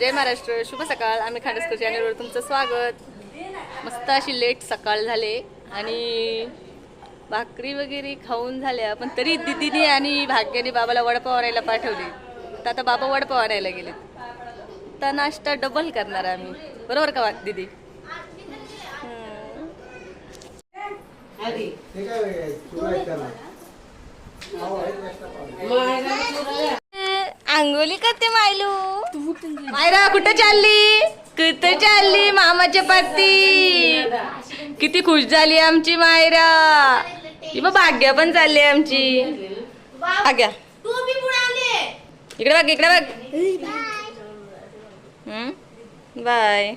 जय महाराष्ट्र शुभ सकाळ. आम्ही खांडसकर चॅनलवर तुमचं स्वागत. मस्त अशी लेट सकाळ झाले आणि भाकरी वगैरे खाऊन झाल्या पण तरी दिदीने आणि भाग्याने बाबाला वडापाव आणायला पाठवले. तर आता बाबा वडापाव आणायला गेले तर नाश्ता डबल करणार आम्ही. बरोबर का दीदी. अंगोली करते मायलू. मायरा कुठे चालली? कुठे चालली मामाच्या पाती किती खुश झाली आमची मायरा. ही बघ भाग्या पण चालली आमची. भाग्या. इकडे बघ इकडे बघ. हम्म? बाय.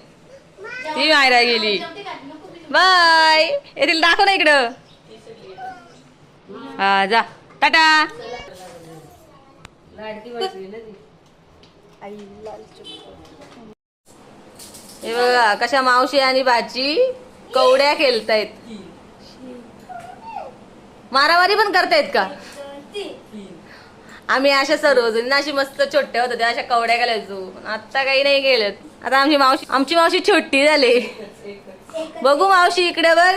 ती मायरा गेली. बाय. येथील दाखव ना इकडं. हा जा. टाटा. हे बघा कशा मावशी आणि भाची कवड्या खेळतायत. मारामारी पण करतायत का? आम्ही अशा सर्वजणी अशी मस्त छोट्या होत्या त्या अशा कवड्या घालायचो आता काही नाही गेलं आता आमची मावशी आमची मावशी छोटी झाली. बघू मावशी इकडे बघ.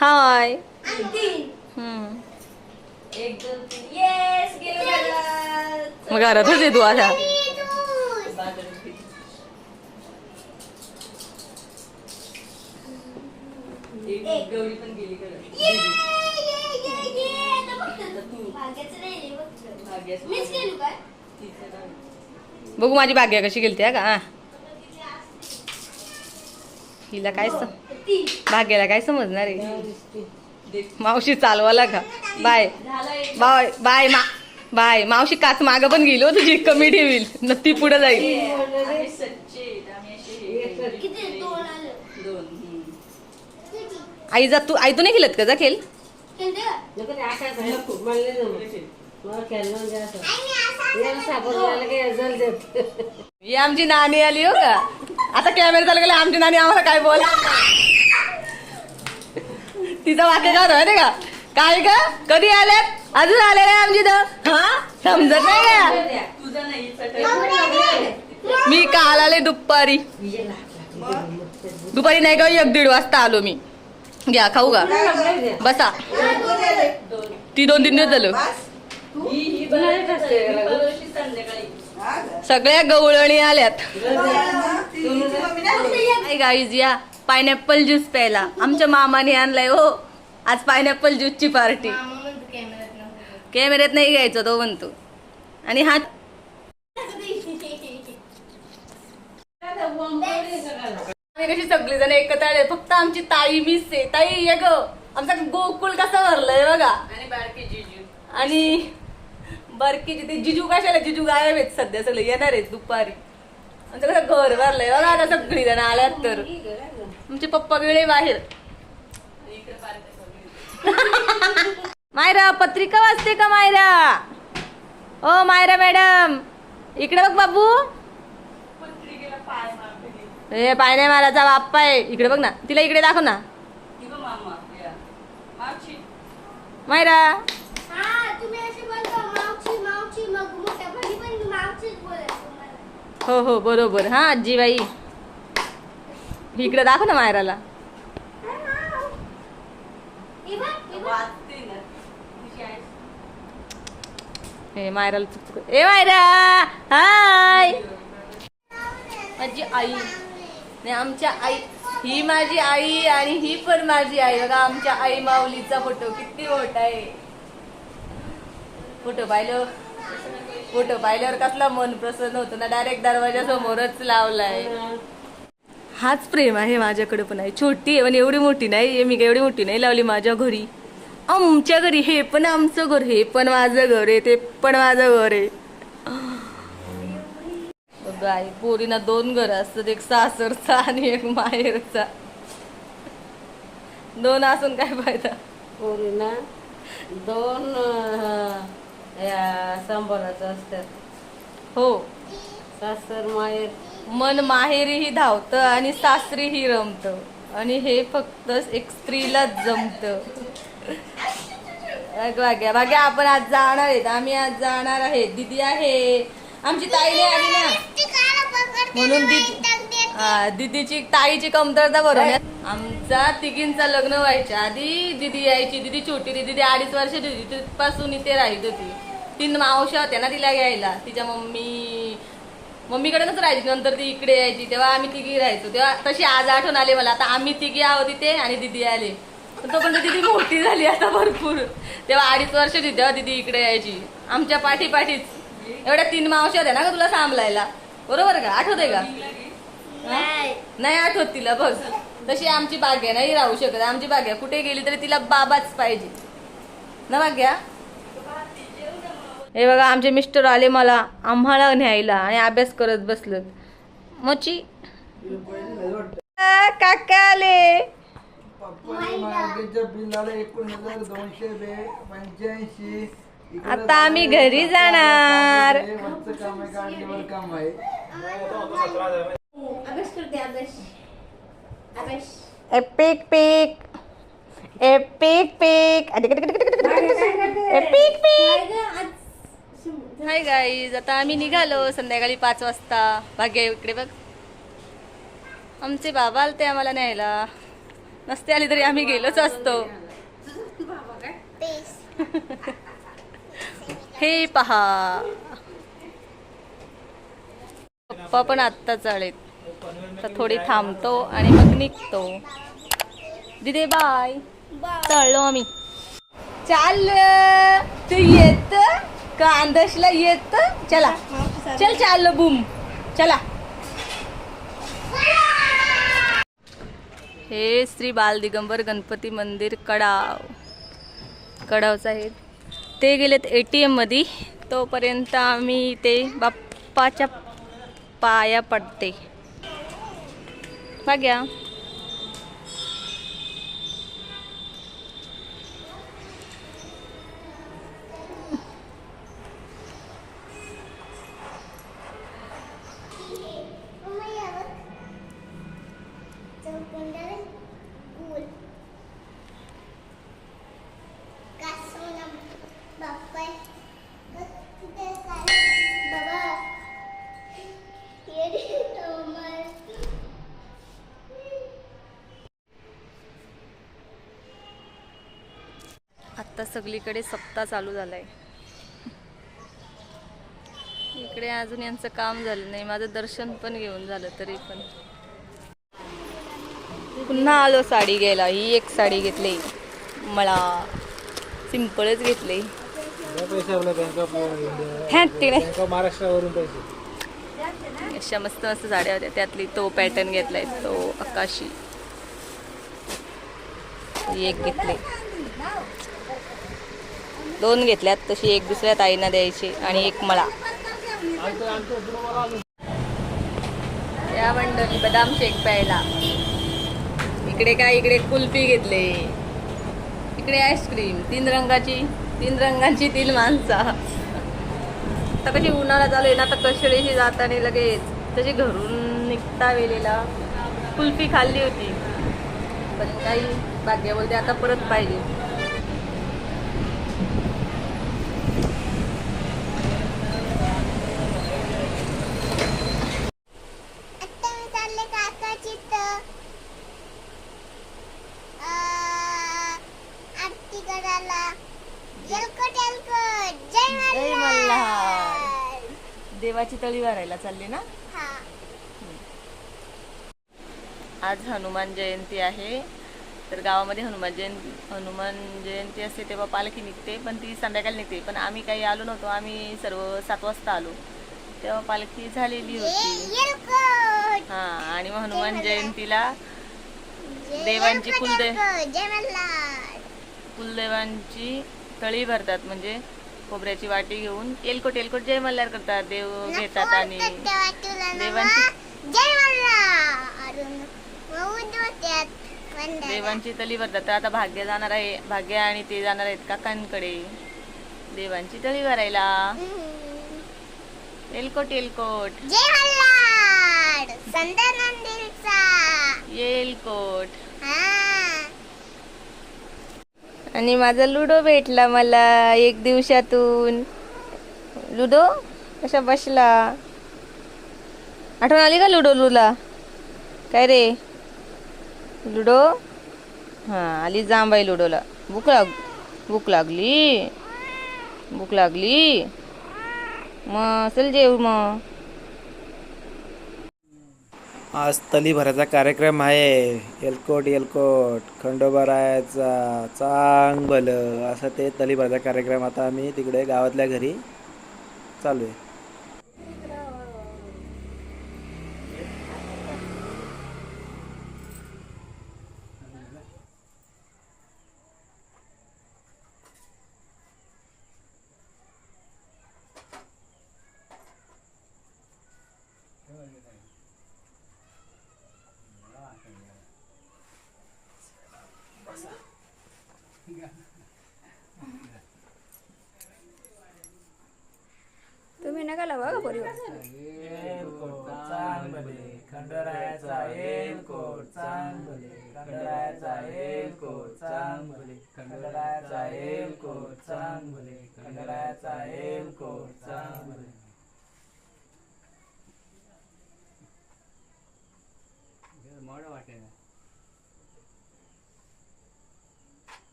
हाय. हम्म. मग घरातच आहे तू आता बघू माझी भाग्या कशी गेलती हा का? हा. हिला काय सम भाग्याला काय समजणार आहे? मावशी चालवाला का? बाय. बाय बाय मा बाय. मावशी काच माग पण गेली हो तुझी कमी ठेवील. नक्की पुढे जाईल. आई जा तू आई तू नाही खेळत का जा खेळ? ही आमची नानी आली हो का? आता कॅमेरा चालू गेला आमची नानी आम्हाला काय बोला तिचा वाक्य काय होतं का? काय का कधी आल्यात अजून आले नाही आमची तर हा? समजत नाही का? मी काल आले दुपारी. दुपारी नाही का? एक दीड वाजता आलो मी. घ्या खाऊ का? बसा. ती दोन तीन दिवस झालं. सगळ्या गवळणी आल्यात. गाईज या. पायनॅपल ज्यूस प्यायला. आमच्या मामाने आणलाय हो. आज पायनॅपल ज्यूसची पार्टी. कॅमेऱ्यात नाही घ्यायचा तो म्हणतो. आणि हा आम्ही कशी सगळी जण एकत्र आले फक्त आमची ताई मिस आहे. ताई ये ग. आमचा गोकुळ कसा भरलाय बघा. आणि बारकी जिजू. आणि बारकीची ते जिजू कशाला? जिजू गायब आहेत सध्या सगळे. येणार आहेत दुपारी. आमचं कसं घर भरलंय बघा आता सगळी जण आल्यात तर. तुमचे पप्पा वेळे बाहेर. मायरा पत्रिका वाचते का मायरा? ओ मायरा मॅडम इकडे बघ बाबू. हे पाय नाही मारायचा बाप्पा आहे इकडे बघ ना तिला इकडे दाखव ना. मायरा. हो हो बरोबर. हा आजीबाई. इकडे दाखव ना मायराला. हे मायराला चुकचुक ए मायरा! हाय! माझी आई. नाही आमच्या आई. ही माझी आई आणि ही पण माझी आई. बघा आमच्या आई माऊलीचा फोटो. किती मोठा आहे. फोटो पाहिलं? फोटो पाहिल्यावर कसला मन प्रसन्न होतो ना. डायरेक्ट दरवाजा समोरच लावलाय. हाच प्रेम आहे माझ्याकडे पण आहे छोटी आहे पण एवढी मोठी नाही. मी काय एवढी मोठी नाही लावली माझ्या घरी. आमच्या घरी हे पण आमचं घर हे पण माझं घर आहे ते पण माझं घर आहे. बाई पोरीना दोन घर असतात एक सासरचा आणि एक माहेरचा. दोन असून काय फायदा? पोरीना दोन सांभाळाचं असतात. हो. सासर माहेर. मन माहेरीही धावतं आणि सासरीही रमतं. आणि हे फक्त एक स्त्रीलाच जमतं. अगं भाग्या आपण आज जाणार आहेत. आम्ही आज जाणार आहे. दीदी आहे. आमची ताई नाही आली ना. म्हणून दीदी दिदीची दीदीची ताईची कमतरता बरोबर आमचा तिघींचा लग्न व्हायच्या आधी दिदी यायची. दीदी छोटी ती दीदी अडीच वर्ष दिली तिथपासून इथे राहिली होती. तीन मावशा होत्या ना तिला घ्यायला. तिच्या मम्मी मम्मीकडेच राहायची. नंतर ती इकडे यायची. तेव्हा आम्ही तिघी राहायचो. तेव्हा तशी आज आठवण आली मला. आता आम्ही तिघी आहोत तिथे आणि दीदी आले. पण तोपर्यंत दीदी मोठी झाली आता भरपूर. तेव्हा अडीच वर्ष होती तेव्हा दीदी इकडे यायची. आमच्या पाठी पाठीच. एवढ्या तीन मावशा होत्या ना का तुला सांभाळायला? बरोबर का? आठवते का? नाही आठवत तिला बघ. तशी आमची भाग्या नाही राहू शकत. आमची भाग्या कुठे गेली तरी तिला बाबाच पाहिजे. ना भाग्या? हे बघा आमचे मिस्टर आले मला आम्हाला न्यायला आणि अभ्यास करत बसलं मोची काका आले आता आम्ही घरी जाणार. हे epic pick epic pick epic pick hi guys आता आम्ही निघालो संध्याकाळी पाच वाजता. भाग्य इकडे बघ. आमचे बाबा आलते आम्हाला न्यायला. नसते आली तरी आम्ही गेलोच असतो. हे पहा. पप्पा पण आत्ताच आलेत. तर थोडी थांबतो आणि मग निघतो. दिदे बाय चाललो आम्ही. चाल तू येत? का अंदाजला येत? चला. चल चाललो. बुम चला हे श्री बाल दिगंबर गणपती मंदिर कडाव. कडावचं आहे. ते गेलेत ए टी एममध्ये तोपर्यंत आम्ही ते बाप्पाच्या पाया पडते. भाग्या सगळीकडे सप्ताह चालू झालाय. इकडे अजून यांचं काम झालं नाही. माझं दर्शन पण घेऊन झालं तरी पण. पुन्हा आलो साडी घ्यायला. ही एक साडी घेतली. मला सिम्पलच घेतली. महाराष्ट्रावरून अशा मस्त मस्त साड्या होत्या. त्यातली तो पॅटर्न घेतलाय. तो आकाशी. ही एक घेतली. दोन घेतल्यात तशी एक दुसऱ्या ताईंना द्यायची आणि एक मला. या मंडळी बदाम शेक प्यायला. इकडे काय इकडे कुल्फी घेतले. इकडे आईस्क्रीम तीन रंगाची तीन रंगांची तीन माणसं. आता कशी उन्हाळा चालू आहे ना आता कशळीशी जाताना लगेच. तशी घरून निघता वेळेला. कुल्फी खाल्ली होती. पण काही भाग्य बोलते आता परत पाहिजे आता मी चालले काकाची आरती करायला एलकट एलकट जय जय मल्हार मल्हार. तळी भरायला चालली ना? आज हनुमान जयंती आहे. तर गावामध्ये हनुमान जयंती हनुमान जयंती असते तेव्हा पालखी निघते पण ती संध्याकाळी निघते. पण आम्ही काही आलो नव्हतो. आम्ही सर्व सात वाजता आलो. तेव्हा पालखी झालेली होती. हा आणि मग हनुमान जयंतीला जय देवांची एलकट, कुलदे- एलकट, जय मल्हार. कुलदेवांची तळी भरतात. म्हणजे खोबऱ्याची वाटी घेऊन एलकोट एलकोट जय मल्हार करतात देव घेतात आणि देवांची-. देवांची तळी भरतात. तर आता भाग्य जाणार आहे. भाग्य आणि ते जाणार आहेत काकांकडे. देवांची तळी भरायला. एलकोट एलकोट एलकोट हा. आणि माझा लुडो भेटला मला एक दिवसातून. लुडो? कशा बसला? आठवण आली का लुडो लुला काय रे? लुडो? हां आली जांबाई लुडोला. भूक लाग भूक लागली. भूक लागली. मग चल जेव मग. आज तलीभराचा कार्यक्रम आहे. एलकोट एलकोट खंडोबारायाचा चांग भलं असं ते तलीभराचा कार्यक्रम आता आम्ही तिकडे गावातल्या घरी चालू आहे. खंडोरायाचा एलकोट चांग भले एलकोट चांग भले एलकोट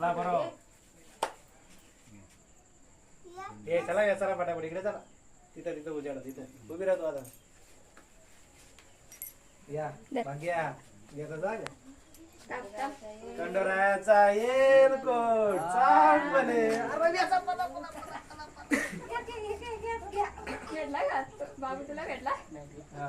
चला बरोबर ए चला या चला पटापट इकडे चला. तिथं तिथं उजाडा तिथं. उभी राहतो आता. या भाग्या येतो चांग भले अरे याचा पता, पता, पता, पता, पता. हा.